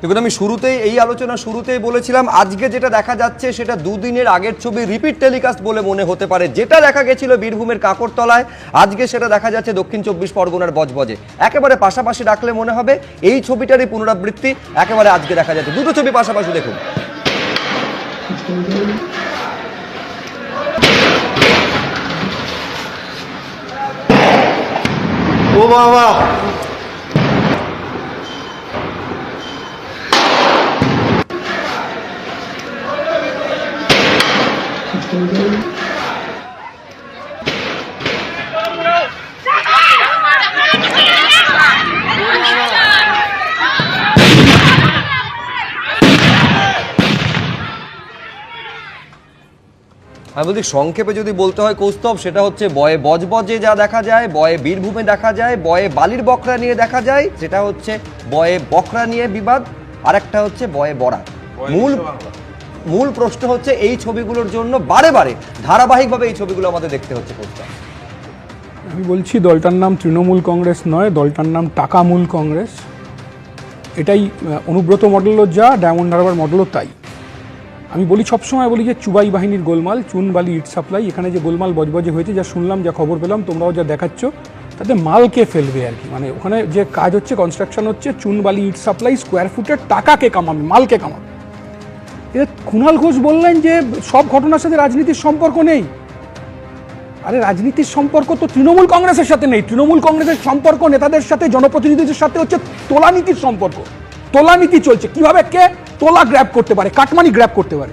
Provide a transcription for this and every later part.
দেখুন, আমি শুরুতেই, এই আলোচনা শুরুতেই বলেছিলাম, আজকে যেটা দেখা যাচ্ছে সেটা দুদিনের আগের ছবি রিপিট টেলিকাস্ট বলে মনে হতে পারে। যেটা দেখা গেছিল বীরভূমের কাকরতলায়, আজকে সেটা দেখা যাচ্ছে দক্ষিণ চব্বিশ পরগনার বজবজে। একেবারে পাশাপাশি রাখলে মনে হবে, এই ছবিটারই পুনরাবৃত্তি একেবারে আজকে দেখা যাচ্ছে। দুটো ছবি পাশাপাশি দেখুন। ও বাবা! আমি বলছি সংক্ষেপে যদি বলতে হয় কৌস্তব সেটা হচ্ছে বয়ে বজবজে যা দেখা যায় বয়ে বীরভূমে দেখা যায় বয়ে বালির বকরা নিয়ে দেখা যায় সেটা হচ্ছে বয়ে বকরা নিয়ে বিবাদ আর একটা হচ্ছে বয়ে বরা মূল মূল প্রশ্ন হচ্ছে এই ছবিগুলোর জন্য বারে বারে, ধারাবাহিকভাবে এই ছবিগুলো আমাদের দেখতে হচ্ছে কৌস্তব আমি বলছি, দলটার নাম তৃণমূল কংগ্রেস নয়, দলটার নাম টাকামূল কংগ্রেস। এটাই অনুব্রত মডেলও যা, ডায়মন্ড হারবার মডেলও তাই। আমি বলি, সবসময় বলি যে চুবাই বাহিনীর গোলমাল, চুন বালি ইট সাপ্লাই, এখানে যে গোলমাল বজবজে হয়েছে, যা শুনলাম, যা খবর পেলাম, তোমরাও যা দেখাচ্ছ, তাতে মালকে ফেলবে আর কি? মানে ওখানে যে কাজ হচ্ছে কনস্ট্রাকশন হচ্ছে, চুন বালি ইট সাপ্লাই স্কোয়ার ফুটের টাকাকে কামাবে, মালকে কামাবে। এবার কুণাল ঘোষ বললেন যে সব ঘটনার সাথে রাজনীতির সম্পর্ক নেই। আরে রাজনীতির সম্পর্ক তো তৃণমূল কংগ্রেসের সাথে নেই। তৃণমূল কংগ্রেসের সম্পর্ক নেতাদের সাথে জনপ্রতিনিধিদের সাথে হচ্ছে তোলা নীতির সম্পর্ক। তোলা নীতি চলছে। কীভাবে কে তোলা গ্র্যাব করতে পারে কাটমানি গ্র্যাব করতে পারে?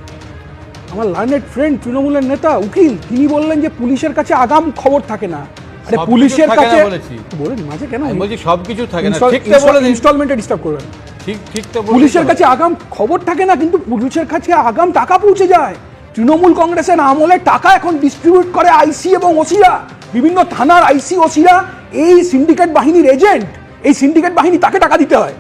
আমার লার্নেড ফ্রেন্ড তৃণমূলের নেতা উকিল তিনি বললেন যে পুলিশের কাছে আগাম খবর থাকে না। আরে পুলিশের কাছে বলেছি। বলেন মাঝে কেন? বলছি সবকিছু থাকে না। বলে ইনস্টলমেন্টে ডিস্টার্ব করবেন। পুলিশের কাছে আগাম খবর থাকে না, কিন্তু পুলিশের কাছে আগাম টাকা পৌঁছে যায়। তৃণমূল কংগ্রেসের আমলে টাকা এখন ডিস্ট্রিবিউট করে আইসি এবং ওসিরা বিভিন্ন থানার আইসি ওসিরা এই সিন্ডিকেট বাহিনীর এজেন্ট এই সিন্ডিকেট বাহিনী তাকে টাকা দিতে হয়।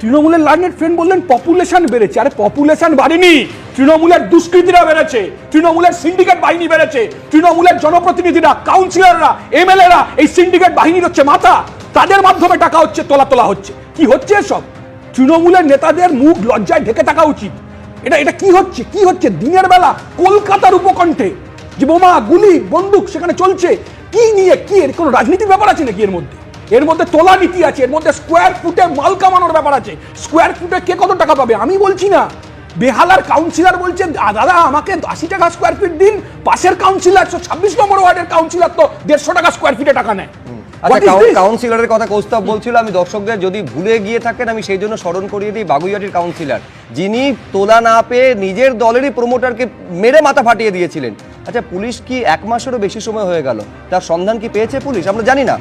তৃণমূলের লার্নেট ফ্রেন্ড বললেন পপুলেশন বেড়েছে। আরে পপুলেশন বাড়েনি। তৃণমূলের দুষ্কৃতীরা বেড়েছে। তৃণমূলের সিন্ডিকেট বাহিনী বেড়েছে। তৃণমূলের জনপ্রতিনিধিরা কাউন্সিলররা এমএলএরা এই সিন্ডিকেট বাহিনীর হচ্ছে মাথা। তাদের মাধ্যমে টাকা হচ্ছে তোলা তোলা হচ্ছে। কি হচ্ছে সব তৃণমূলের নেতাদের মুখ লজ্জায় ঢেকে থাকা উচিত। এটা এটা কি হচ্ছে? কি হচ্ছে? দিনের বেলা কলকাতার উপকণ্ঠে যে বোমা, গুলি, বন্দুক সেখানে চলছে, কি নিয়ে, কি? এর কোনো রাজনীতির ব্যাপার আছে নাকি এর মধ্যে? এর মধ্যে তোলা নীতি আছে, এর মধ্যে স্কোয়ার ফুটে মাল কামানোর ব্যাপার আছে। স্কোয়ার ফুটে কে কত টাকা পাবে? আমি বলছি না। বেহালার কাউন্সিলর বলছে দাদা, আমাকে আশি টাকা স্কোয়ার ফিট দিন। পাশের কাউন্সিলর ছাব্বিশ নম্বর ওয়ার্ডের কাউন্সিলর তো দেড়শো টাকা স্কোয়ার ফিটে টাকা নেয়। আচ্ছা? কাউন্সিলরের কথা কৌস্তব বলছিল আমি দর্শকদের যদি ভুলে গিয়ে থাকেন আমি সেই জন্য স্মরণ করিয়ে দিই বাগুইয়াটির কাউন্সিলর যিনি তোলা না পেয়ে নিজের দলেরই প্রমোটারকে মেরে মাথা ফাটিয়ে দিয়েছিলেন। আচ্ছা পুলিশ কি এক মাসেরও বেশি সময় হয়ে গেল? তার সন্ধান কি পেয়েছে পুলিশ? আমরা জানি না।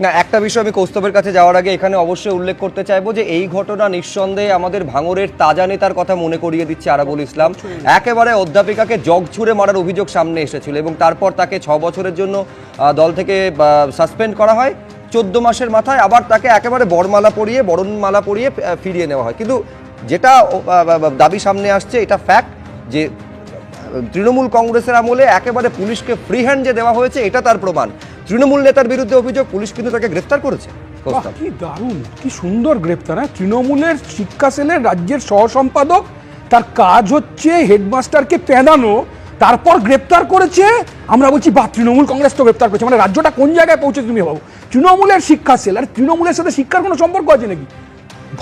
না, একটা বিষয় আমি কৌস্তবের কাছে যাওয়ার আগে এখানে অবশ্যই উল্লেখ করতে চাইব যে এই ঘটনা নিঃসন্দেহে আমাদের ভাঙরের তাজা নেতার কথা মনে করিয়ে দিচ্ছে আরাবুল ইসলাম। একেবারে অধ্যাপিকাকে জগ ছুঁড়ে মারার অভিযোগ সামনে এসেছিল এবং তারপর তাকে ছ বছরের জন্য দল থেকে সাসপেন্ড করা হয়। চোদ্দ মাসের মাথায় আবার তাকে একেবারে বরমালা পরিয়ে, বরণমালা পরিয়ে ফিরিয়ে নেওয়া হয়। কিন্তু যেটা দাবি সামনে আসছে, এটা ফ্যাক্ট যে তৃণমূল কংগ্রেসের আমলে একেবারে পুলিশকে ফ্রি হ্যান্ড যে দেওয়া হয়েছে, এটা তার প্রমাণ। তৃণমূল নেতার বিরুদ্ধে অভিযোগ পুলিশ কিন্তু তাকে গ্রেফতার করেছে। কি দারুণ কি সুন্দর গ্রেপ্তার হ্যাঁ? তৃণমূলের শিক্ষা সেলের রাজ্যের সহ সম্পাদক তার কাজ হচ্ছে হেডমাস্টারকে পেঁদানো তারপর গ্রেপ্তার করেছে আমরা বলছি বা তৃণমূল কংগ্রেস তো গ্রেপ্তার করেছে। মানে রাজ্যটা কোন জায়গায় পৌঁছে তুমি ভাবো? তৃণমূলের শিক্ষা সেল আর তৃণমূলের সাথে শিক্ষার কোনো সম্পর্ক আছে নাকি?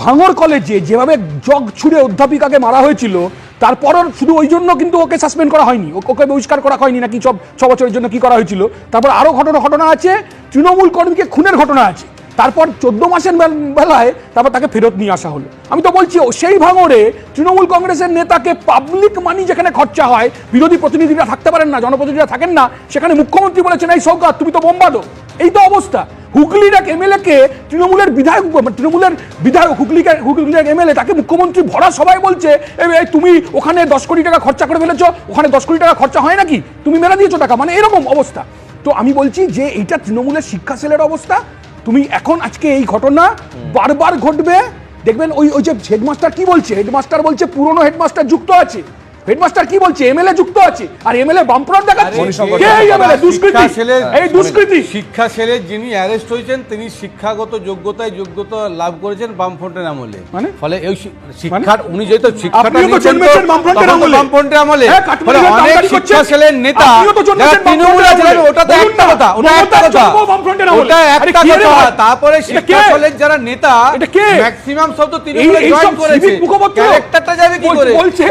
ভাঙর কলেজে যেভাবে জগ ছুড়ে অধ্যাপিকাকে মারা হয়েছিল তারপরও শুধু ওই জন্য কিন্তু ওকে সাসপেন্ড করা হয়নি। ওকে বহিষ্কার করা হয়নি নাকি সব ছ বছরের জন্য কি করা হয়েছিল? তারপর আরও ঘটনা ঘটনা আছে, তৃণমূল কর্মীকে খুনের ঘটনা আছে। তারপর চোদ্দ মাসের বেলায় তারপর তাকে ফেরত নিয়ে আসা হলো। আমি তো বলছি সেই ভাঙরে তৃণমূল কংগ্রেসের নেতাকে পাবলিক মানি যেখানে খরচা হয়, বিরোধী প্রতিনিধিরা থাকতে পারেন না, জনপ্রতিনিধিরা থাকেন না, সেখানে মুখ্যমন্ত্রী বলেছেন, এই সৌকাত তুমি তো বোম্বাদো। এই তো অবস্থা। হুগলির এক এমএলএ কে তৃণমূলের বিধায়ক তৃণমূলের বিধায়ক হুগলিকে হুগলির এক এমএলএ তাকে মুখ্যমন্ত্রী ভরা সবাই বলছে "এ, এ, তুমি ওখানে দশ কোটি টাকা খরচা করে ফেলেছো ওখানে দশ কোটি টাকা খরচা হয় নাকি? তুমি মেরা দিয়েছ টাকা। মানে এরকম অবস্থা। তো আমি বলছি যে এইটা তৃণমূলের শিক্ষা সেলের অবস্থা। তুমি এখন আজকে এই ঘটনা বারবার ঘটবে। দেখবেন ওই ওই যে হেডমাস্টার কি বলছে? হেডমাস্টার বলছে পুরনো হেডমাস্টার যুক্ত আছে। হেডমাস্টার কি বলছে? এমএলএ যুক্ত আছে। আর এমএলএ বামফ্রন্ট দেখাচ্ছে। কে এই এমএলএ শিক্ষা দুষ্কৃতি। ছেলে- এই দুষ্কৃতি। শিক্ষা সেলের যিনি অ্যারেস্ট হয়েছেন তিনি শিক্ষাগত যোগ্যতায় যোগ্যতা লাভ করেছেন বামফ্রন্টের আমলে। মানে? ফলে এই শি- শিক্ষার উনি যেহেতু শিক্ষাটা নিয়েছেন বামফ্রন্টের আমলে। বামফ্রন্টের আমলে। হ্যাঁ, ফলে অনেক শিক্ষা। সেলের নেতা যারা তৃণমূলে বামফ্রন্টের ওটা তো একটা কথা ওটা একটা কথা। ওটা একটা কথা। তারপরে শিক্ষা? সেলের যারা নেতা ম্যাক্সিমাম সব তো তৃণমূলে জয়েন করেছে। ক্যারেক্টারটা যাবে কি করে? বলছে,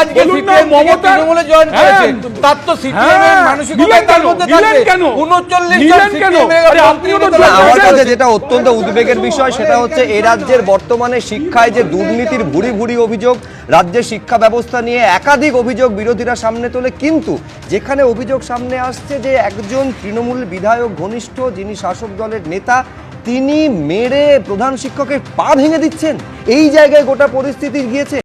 আজকে সিপিএম তৃণমূলে জয়েন হ্যাঁ, তার তো সিপিএম এর হ্যাঁ, মানসিকতা তার মধ্যে নিলেন 39 জন কেন? এর আরে আপনিও তো মন্ত্রী জয়েন আমার কাছে যেটা অত্যন্ত উদ্বেগের বিষয় সেটা হচ্ছে এ রাজ্যের বর্তমানে শিক্ষায় যে দুর্নীতির ভুরি ভুরি অভিযোগ রাজ্যের শিক্ষা ব্যবস্থা নিয়ে একাধিক অভিযোগ বিরোধীরা সামনে তোলে কিন্তু যেখানে অভিযোগ সামনে আসছে যে একজন তৃণমূল বিধায়ক ঘনিষ্ঠ যিনি শাসক দলের নেতা তিনি মেরে প্রধান শিক্ষকের পা ভেঙে দিচ্ছেন। এই জায়গায় গোটা পরিস্থিতি গিয়েছে।